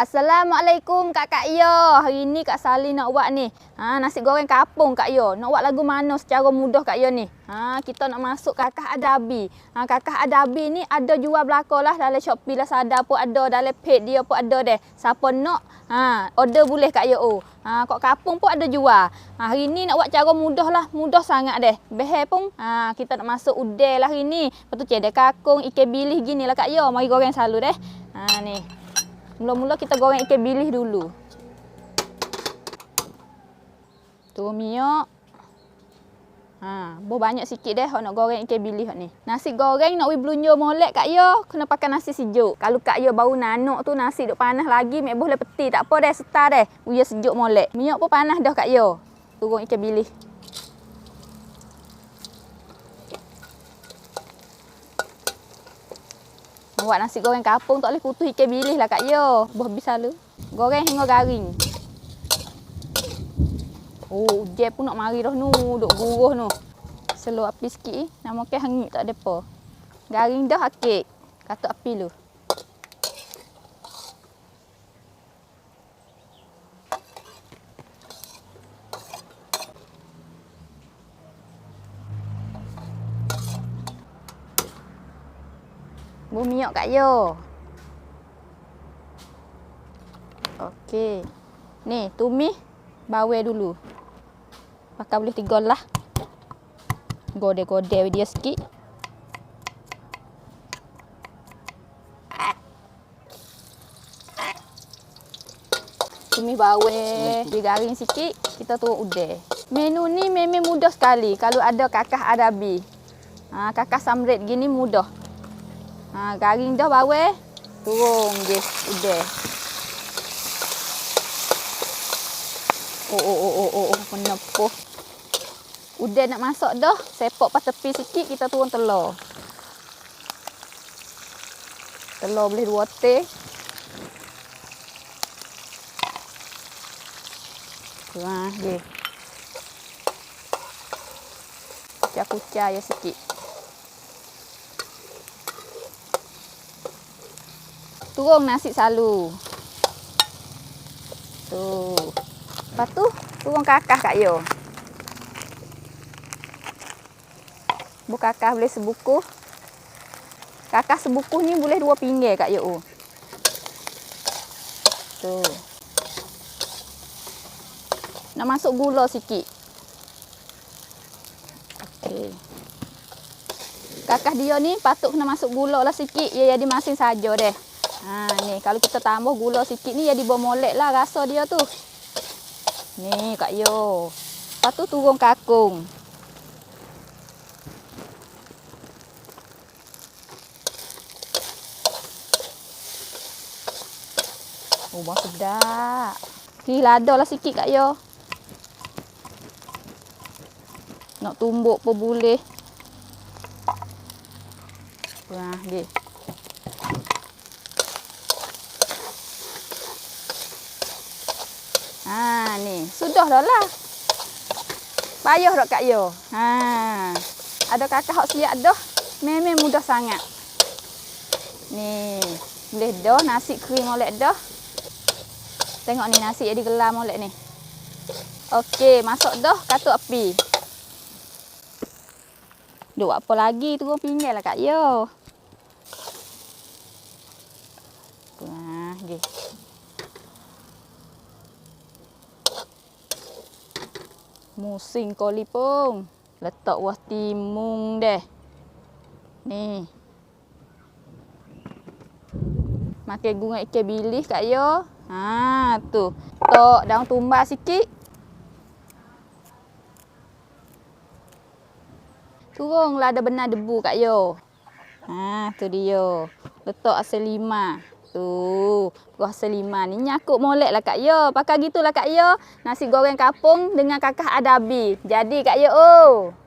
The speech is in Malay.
Assalamualaikum Kak Kak Yo. Hari ni Kak Sali nak buat ni. Ha, nasi goreng kapung Kak Yo. Nak buat lagu mana secara mudah Kak Yo ni? Ha, kita nak masuk Kakak Adabi. Ha, Kakak Adabi ni ada jual belakang lah dalam Shopee lah sada pun ada, dalam page dia pun ada deh. Siapa nak ha, order boleh Kak Yo. Oh. Ha, kok kapung pun ada jual. Ha, hari ni nak buat cara mudah lah. Mudah sangat deh. Behel pun ha, kita nak masuk udel lah hari ni. Tu cedek kakung, ikan bilis gini lah Kak Yo. Mari goreng selalu deh. Ha, ni. Mula-mula kita goreng ikan bilis dulu. Turun minyak. Ha, buh banyak sikit deh nak goreng ikan bilis ni. Nasi goreng nak we belunjo molek Kak Yo, kena pakai nasi sejuk. Kalau Kak Yo baru nanuk tu nasi duk panas lagi, mek boleh peti tak apa deh, setar deh. Uya sejuk molek. Minyak pun panas dah Kak Yo. Turun ikan bilis. Buat nasi goreng kapung tak boleh putus ikan bilis lah Kak Yo. Buah habis selalu. Goreng hingga garing. Oh, je pun nak mari dah nu, duk guruh nu. Selo api sikit eh. Nak makan hangit tak ada apa. Garing dah akik. Katuk api lu. Bu minyak Kak Yo. Okey. Ni, tumis bawang dulu. Pakai boleh tiga lah. Gode-gode dia sikit. Tumis bawang, digaring sikit, kita turun udeh. Menu ni memang mudah sekali kalau ada kakak adabi. Ha, kakak samret gini mudah. Ha, garing dah bawah. Turun je udah. Oh oh oh oh oh, oh. menepuh. Udah nak masak dah. Sepak pas tepi sikit kita turun telur. Telur boleh dua teh. Wah, dia. Kucah-kucah ya sikit. Turun nasi selalu. Tu. Lepas tu turun kakah Kak Yo. Bu kakah boleh sebuku. Kakah sebuku ni boleh dua pinggir Kak Yo. Tu. Nak masuk gula sikit. Okey. Kakah dia ni patut kena masuk gula lah sikit. Ya jadi masin saja deh. Ha ni kalau kita tambah gula sikit ni jadi bermolek lah rasa dia tu. Ni Kak Yo. Lepas tu turun kakung. Oh, bang sedap. Ni lada lah sikit Kak Yo. Nak tumbuk pun boleh. Wah, dia. Ha ni, sudah dah lah. Payah dak Kak Yo. Ha. Ada kakak hak siap dah. Memang mudah sangat. Ni, boleh dah nasi kering molek dah. Tengok ni nasi jadi gelam molek ni. Okey, masuk dah katuk api. Duk apa lagi tu pinggir lah Kak Yo. Wah, Musing kolipung. Letak wah timung deh. Ni. Makan gunga ikan bilis kat yo. Ha tu. Tok daun tumbal sikit. Turunlah ada benar debu kat yo. Ha tu dia. Letak asal lima. Tu, rasa lima ni nyakuk molek lah Kak Yo. Pakai gitulah Kak Yo. Nasi goreng kapung dengan kakak adabi. Jadi Kak Yo. Oh.